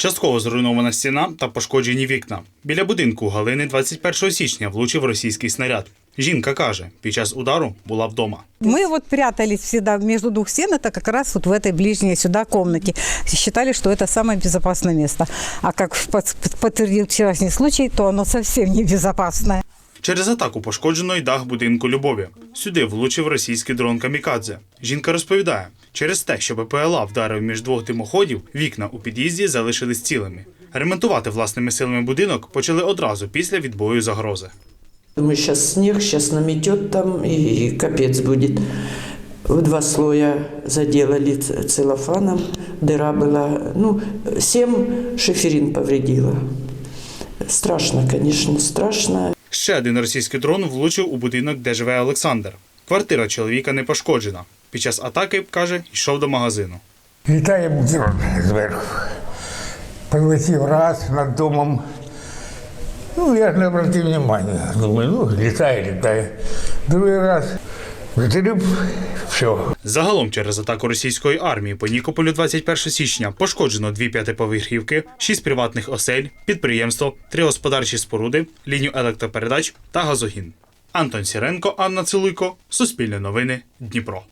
Частково зруйнована стіна та пошкоджені вікна. Біля будинку Галини 21 січня влучив російський снаряд. Жінка каже, під час удару була вдома. Мы вот прятались всегда между двух стен, это как раз вот в этой ближней сюда комнате. Считали, что это самое безопасное место. А как под- подтвердил вчерашний случай, то оно совсем небезопасное. Через атаку пошкоджено й дах будинку Любові. Сюди влучив російський дрон Камікадзе. Жінка розповідає, через те, що БПЛА вдарив між двох димоходів, вікна у під'їзді залишились цілими. Ремонтувати власними силами будинок почали одразу після відбою загрози. Думаю, сейчас снег, сейчас наметет там и капец будет. В два слоя заделали целлофаном, дыра была. Ну, семь шиферин повредила. Страшно, конечно, страшно. Ще один російський дрон влучив у будинок, де живе Олександр. Квартира чоловіка не пошкоджена. Під час атаки, каже, йшов до магазину. Вітає дрон зверху. Прилетів раз над домом. Ну, я ж не обратив внимання. Думаю, ну, літає, літає. Другий раз витріб, все. Загалом через атаку російської армії по Нікополю 21 січня пошкоджено дві п'ятиповерхівки, шість приватних осель, підприємство, три господарчі споруди, лінію електропередач та газогін. Антон Сіренко, Анна Цилуйко, Суспільне новини, Дніпро.